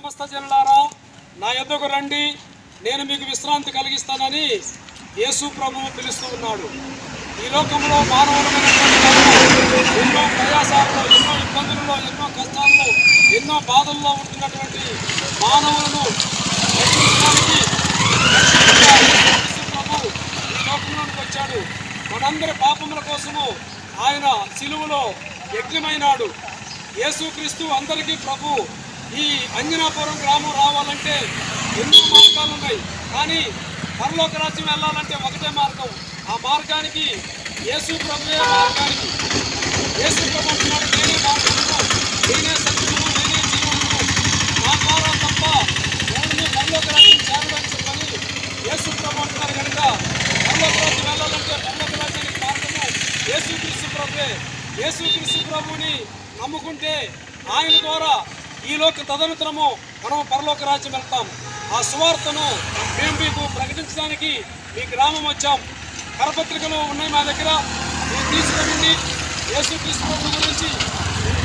సమస్త జనులారా నా ఎద్దకు రండి. నేను మీకు విశ్రాంతి కలిగిస్తానని యేసు ప్రభువు పిలుస్తూ ఉన్నాడు. ఈ లోకంలో మానవులమైనటువంటి ఎన్నో ప్రయాసాల్లో ఎన్నో ఇబ్బందులలో ఎన్నో కష్టాల్లో ఎన్నో బాధల్లో ఉంటున్నటువంటి మానవులను ప్రభు ఈ లోకంలోనికి వచ్చాడు. మనందరి పాపముల కోసము ఆయన సిలువలో యజ్ఞమైనాడు. యేసుక్రీస్తు అందరికీ ప్రభు ఈ అంజనాపురం గ్రామం రావాలంటే ఎన్నో మార్గాలు ఉన్నాయి. కానీ పరలోక రాజ్యం వెళ్ళాలంటే ఒకటే మార్గం. ఆ మార్గానికి యేసు ప్రభువే మార్గానికి. యేసు ప్రభు నేనే మార్గము నేనే సత్యము నేనే జీవము. నా ద్వారా తప్ప ఎవరిని పరలోక రాజ్యం చేరడానికి చెప్పని యేసు ప్రభు అంటున్నారు కనుక పరలోక రాజ్యం వెళ్ళాలంటే పరలోక రాజ్యానికి మార్గము యేసుక్రీస్తు ప్రభువే. యేసుక్రీస్తు ప్రభుని నమ్ముకుంటే ఆయన ద్వారా ఈ లోక తదనంతరము మనం పరలోక రాజ్యం వెళ్తాం. ఆ సువార్తను మేము మీకు ప్రకటించడానికి మీ గ్రామం వచ్చాం. కరపత్రికలు ఉన్నాయి మా దగ్గర. మీరు తీసుకురండి. యేసుక్రీస్తు ప్రభు గురించి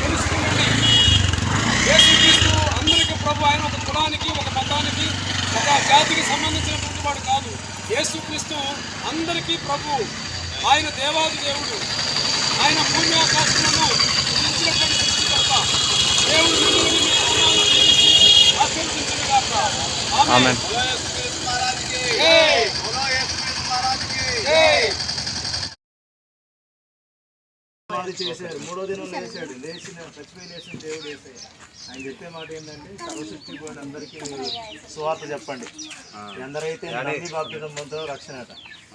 తెలుసుకోండి తెలుసుకునండి యేసుక్రీస్తు అందరికీ ప్రభు ఆయన ఒక కులానికి ఒక మతానికి ఒక జాతికి సంబంధించినటువంటి వాడు కాదు. యేసుక్రీస్తు అందరికీ ప్రభు ఆయన దేవాది దేవుడు. ఆయన భూమి ఆకాశములను సృష్టికర్త. దేవుడు మిమ్మల్ని మీ కుటుంబాలను దీవించి ఆశీర్వదించునుగాక. అది చేశాడు మూడో దినం లేచాడు లేచిన చచ్చిపోయి లేచిన దేవుడు వేసాడు ఆయన చెప్పే మాట ఏంటంటే సర్వశక్తి పోయిన అందరికీ సువార్త చెప్పండి ఎందరైతే నమ్మి బాప్తిజం పొందుతారో రక్షణ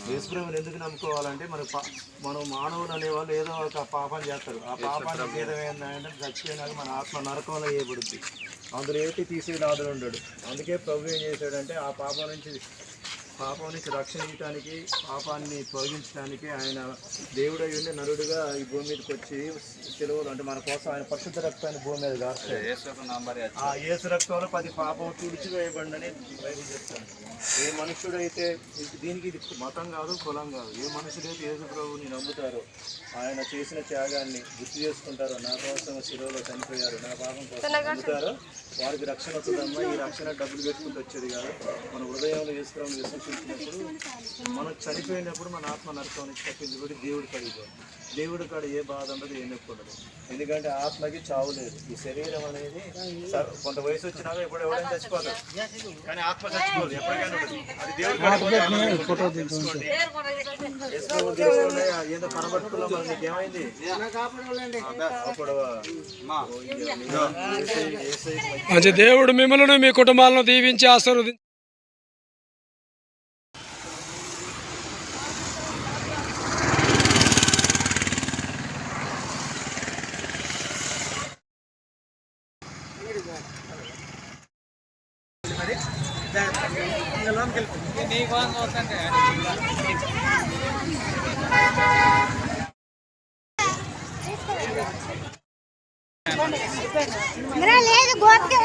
యేసుప్రభుని ఎందుకు నమ్ముకోవాలంటే మన పా- మనం మానవులు అనేవాళ్ళు ఏదో ఒక పాపం చేస్తారు. ఆ పాపానికి భేదం ఏంటంటే చచ్చిపోయినాక మన ఆత్మ నరకంలో వేయబడుద్ది. అందులో ఏంటి తీసేది నాదుడు ఉండడు అందుకే ప్రభు ఏం చేశాడంటే ఆ పాప నుంచి పాపం నుంచి రక్షణ ఇవ్వడానికి పాపాన్ని తొలగించడానికి ఆయన దేవుడై ఉండి నరుడుగా ఈ భూమి మీదకి వచ్చి సెలవులు అంటే మన కోసం ఆయన పరిశుద్ధ రక్తాన్ని భూమి మీద కాస్తాడు ఆ యేసు రక్తంలో పది పాపం తుడిచివేయబడినని బైబిల్ చెప్తాను. ఏ మనుషుడైతే దీనికి ఇది మతం కాదు కులం కాదు. ఏ మనుషుడైతే యేసు ప్రభువుని నమ్ముతారో ఆయన చేసిన త్యాగాన్ని గుర్తు చేసుకుంటారో నా కోసం శిలువలో చనిపోయారు నా పాపం కోసం నమ్ముతారో వారికి రక్షణ వస్తుందమ్మా. ఈ రక్షణ డబ్బులు పెట్టుకుంటూ వచ్చేది కాదు. మన హృదయంలో యేసుప్రభుని విశ్వసించినప్పుడు మనం చనిపోయినప్పుడు మన ఆత్మ నరకం నుంచి తప్పించబడి దేవుడు కలిగిపోయింది దేవుడి కాడ ఏ బాధ ఉండదు ఏ ఉండదు. ఎందుకంటే ఆత్మకి చావు లేదు. ఈ శరీరం అనేది కొంత వయసు వచ్చినాక ఎప్పుడు ఎవరైనా చచ్చిపోతారు కానీ ఆత్మ చచ్చిపోదు ఎప్పటికైనా అది దేవుడి ఏదో కనబట్టుకున్నాం ఏమైంది మంచి దేవుడు మిమ్మల్ని మీ కుటుంబాలను దీవించి ఆశీర్వదించి లేదు గోపిక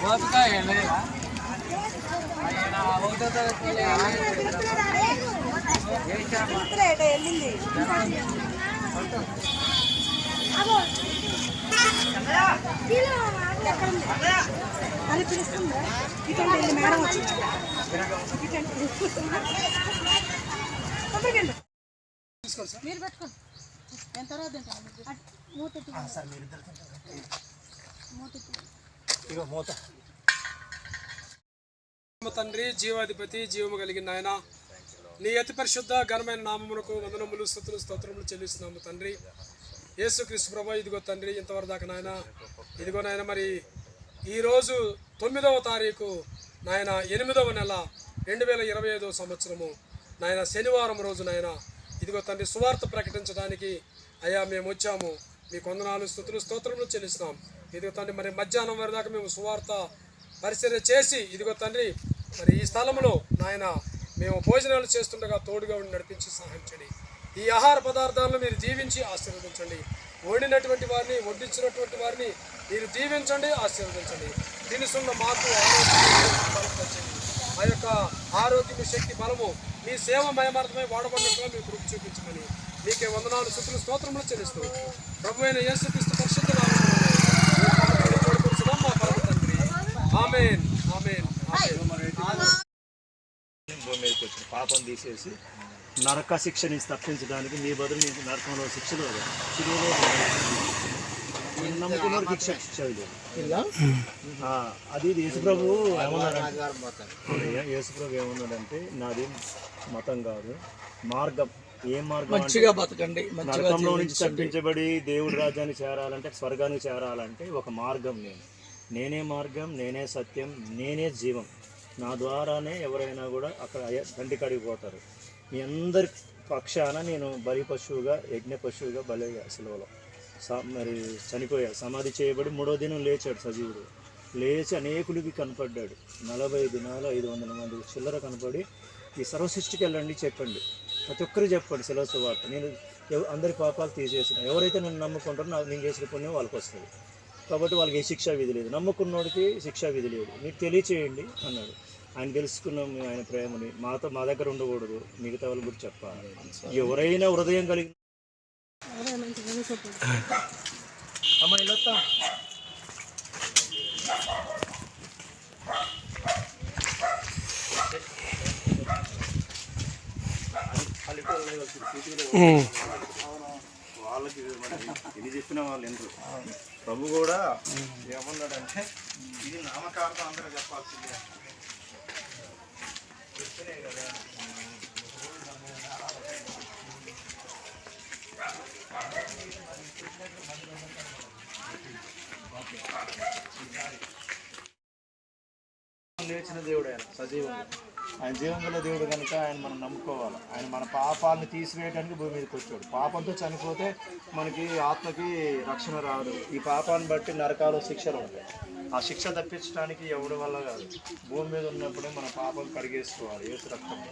గోపిక వెళ్ళింది అని పిలుస్తుందా ఇటువంటి వెళ్ళి మేడం వచ్చింది ఇటువంటి తొందరగండి మీరు పెట్టుకోండి. నేను తర్వాత మూత మూత ఇగో మూత. తండ్రి జీవాధిపతి జీవము కలిగిన ఆయన నీ అతి పరిశుద్ధ ఘనమైన నామమునకు వందనములు స్థుతులు స్తోత్రములు చెల్లిస్తున్నాము తండ్రి. యేసుక్రీస్తు ప్రభు ఇదిగో తండ్రి ఇంతవరకు దాకా నాయన. ఇదిగో నాయన మరి ఈరోజు తొమ్మిదవ తారీఖు నాయన ఎనిమిదవ నెల రెండు వేల ఇరవై ఐదవ సంవత్సరము. నాయన శనివారం రోజు నాయన ఇదిగో తండ్రి సువార్త ప్రకటించడానికి అయ్యా మేము వచ్చాము. మీ కొందనాలు స్థుతులు స్తోత్రములు చెల్లిస్తాం ఇదిగో తండ్రి మరి మధ్యాహ్నం వరకు దాకా మేము సువార్త పరిశీలన చేసి ఇదిగో తండ్రి మరి ఈ స్థలంలో నాయన మేము భోజనాలు చేస్తుండగా తోడుగా ఉండి నడిపించి సహాయించండి ఈ ఆహార పదార్థాలను మీరు దీవించి ఆశీర్వదించండి. వండినటువంటి వారిని వడ్డించినటువంటి వారిని మీరు దీవించండి ఆశీర్వదించండి. దినుసున్న మాకు ఆరోగ్యం ఆ యొక్క ఆరోగ్యము శక్తి బలము మీ సేవ మయమార్థమై వాడబడినట్టుగా మీ కృప చూపించమని మీకే వందనాలు శుక్రులు స్తోత్రములు చెల్లిస్తూ ప్రభు అయిన యేసుక్రీస్తు పరిశుద్ధ మా వచ్చిన పాపం తీసేసి నరక శిక్షణ తప్పించడానికి మీ బదులు నరకంలో శిక్షలు నమ్ముకున్న శిక్ష లేదు ఆ, అది యేసుప్రభు ఏమన్నాడంటే యేసుప్రభు ఏమన్నాడంటే నాది మతం కాదు మార్గం ఏ మార్గం మంచిగా బతకండి నరకంలో నుంచి తప్పించబడి దేవుడి రాజ్యాన్ని చేరాలంటే స్వర్గానికి చేరాలంటే ఒక మార్గం నేను. నేనే మార్గం నేనే సత్యం నేనే జీవం. నా ద్వారానే ఎవరైనా కూడా అక్కడ తండ్రి కాడికి పోతారు. మీ అందరి పక్షాన నేను బలి పశువుగా యజ్ఞ పశువుగా బలి సెలవులో మరి చనిపోయాడు. సమాధి చేయబడి మూడో దినం లేచాడు సజీవుడు. లేచి అనేకులకి కనపడ్డాడు. నలభై దినాలు ఐదు వందల మంది చిల్లర కనపడి ఈ సర్వసృష్టికి వెళ్ళండి చెప్పండి. ప్రతి ఒక్కరు చెప్పండి సెలవు వార్త. నేను అందరి పాపాలు తీసేసిన ఎవరైతే నన్ను నమ్ముకుంటారో నాకు నేను చేసిన పుణ్యం వాళ్ళకి వస్తుంది. కాబట్టి వాళ్ళకి ఏ శిక్షా విధి లేదు. నమ్ముకున్నోడికి శిక్షా విధి లేదు. మీరు తెలియచేయండి అన్నాడు. ఆయన తెలుసుకున్నాం ఆయన ప్రేమని మాతో మా దగ్గర ఉండకూడదు. మిగతా వాళ్ళు కూడా చెప్పాలి. ఎవరైనా హృదయం కలిగి అమ్మ ఇలా వాళ్ళకి ఇది ఎన్ని చెప్పిన వాళ్ళు ఎందుకు ప్రభు కూడా ఏమన్నాడంటే ఇది నామకార్థం అందరూ చెప్పాల్సిందే చెప్తున్నాయి కదా లేచిన దేవుడు ఆయన సజీవంగా ఆయన జీవంగల దేవుడు కనుక ఆయన మనం నమ్ముకోవాలి. ఆయన మన పాపాలను తీసివేయడానికి భూమి మీదకి వచ్చాడు. పాపంతో చనిపోతే మనకి ఆత్మకి రక్షణ రాదు. ఈ పాపాన్ని బట్టి నరకాలు శిక్షలు ఉంటాయి. ఆ శిక్ష తప్పించడానికి ఎవడి వల్ల కాదు? భూమి మీద ఉన్నప్పుడే మన పాపం కడిగేసుకోవాలి. ఏసు రక్తం.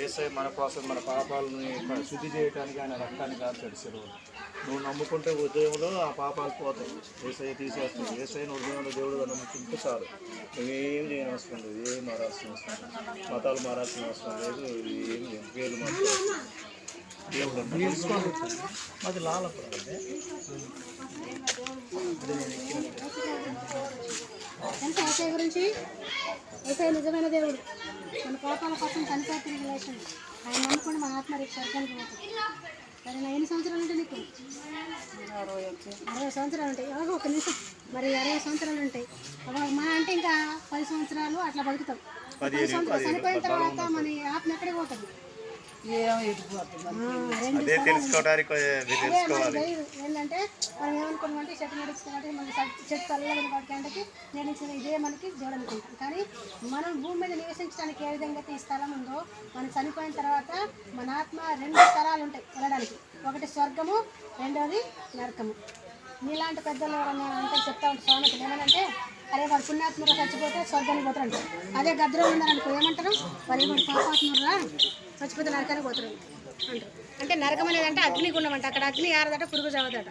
ఏసై మన కోసం మన పాపాలని శుద్ధి చేయడానికి ఆయన రక్తాన్ని కాల్చాడు సెలవు నువ్వు నమ్ముకుంటే ఉదయంలో ఆ పాపాలు పోతాయి. ఏసఐ తీసేస్తుంది ఏసఐ ఉదయంలో దేవుడు నమ్ముకుంటే చాలు. నువ్వేం చేయనవసరం లేదు. ఏం మారాల్సిన అవసరం లేదు. మతాలు మారాల్సిన అవసరం లేదు. ఏం పేర్లు తెలుసా ఏసఐ గురించి? ఏసఐ నిజమైన దేవుడు. మన పాపాల కోసం చనిపోయి తిరిగి లేచిండు. ఆయన నమ్ముకుని మన ఆత్మ రేపు స్వర్గానికి పోతుంది సరే నా ఎన్ని సంవత్సరాలు ఉంటాయి నీకు? అరవై సంవత్సరాలు ఉంటాయి ఒక నిమిషం. మరి అరవై సంవత్సరాలు ఉంటాయి. మా అంటే ఇంకా పది సంవత్సరాలు అట్లా బతుకుతాం. పది సంవత్సరాలు చనిపోయిన తర్వాత మన ఆత్మ ఎక్కడికి పోతుంది? అదే తెలుసుకోవడానికి ఏంటంటే మనం ఏమనుకున్నామంటే చెట్టు నడుచుకున్నట్టు మన చెట్టు చల్లగా పడటానికి నేను ఇచ్చిన ఇదే మనకి చూడనుకుంటాం కానీ మనం భూమి మీద నివసించడానికి ఏ విధంగా అయితే ఈ స్థలం ఉందో మనం చనిపోయిన తర్వాత మన ఆత్మ రెండు స్థలాలు ఉంటాయి వెళ్ళడానికి. ఒకటి స్వర్గము రెండోది నరకము. నీలాంటి పెద్దలు ఎవరన్నా అంటే చెప్తా ఉంటారు. స్వామికి ఏమనంటే అరే వాడు పుణ్యాత్మక చచ్చిపోతే స్వర్గానికి పోతారు అదే గద్దలో ఉన్నారనుకో ఏమంటారు? వాళ్ళు వాడు పాపాత్మరా చచ్చిపోతే నరకానికి పోతారు అంటారు. అంటే నరకం అనేది అంటే అగ్నిగుండం అంటే. అక్కడ అగ్ని ఆరదట పురుగు చదవదట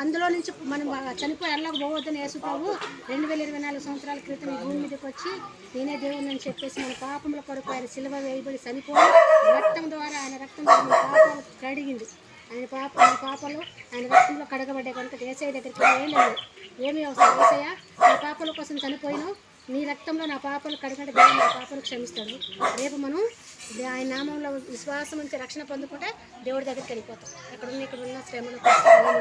అందులో నుంచి మనం చనిపోయి ఎల్లకు పోవద్దని యేసుప్రభు రెండు వేల ఇరవై నాలుగు సంవత్సరాల క్రితం ఈ భూమి మీదకి వచ్చి నేనే దేవుడిని అని చెప్పేసి మన పాపముల కొరకు ఆయన సిలువ వేయబడి చనిపోయి రక్తం ద్వారా ఆయన రక్తం ద్వారా మన పాపాలు కడిగింది ఆయన పాప ఆయన పాపలు ఆయన రక్తంలో కడగబడ్డాయి కనుక ఏసఐ దగ్గరికి వెళ్ళి ఏం లేదు. ఏమీ అవసరం ఏసయ్య నా పాపల కోసం చనిపోయినావు. నీ రక్తంలో నా పాపలు కడగంటే దేవుడు నా పాపలు క్షమిస్తాడు. రేపు మనం ఆయన నామంలో విశ్వాసం నుంచి రక్షణ పొందుకుంటే దేవుడి దగ్గరికి వెళ్ళిపోతాం. ఎక్కడున్న ఇక్కడ ఉన్న శ్రమలు కష్టాలు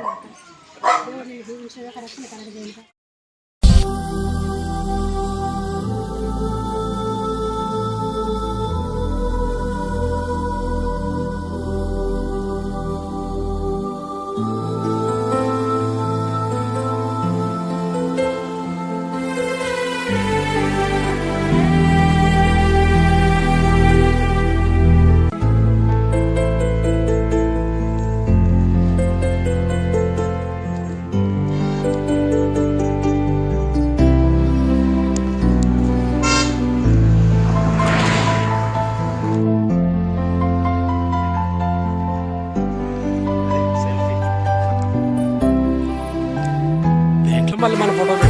దేవుడు నేను రక్షణ కలగజేయండి. మళ్ళీ మన ఫోటో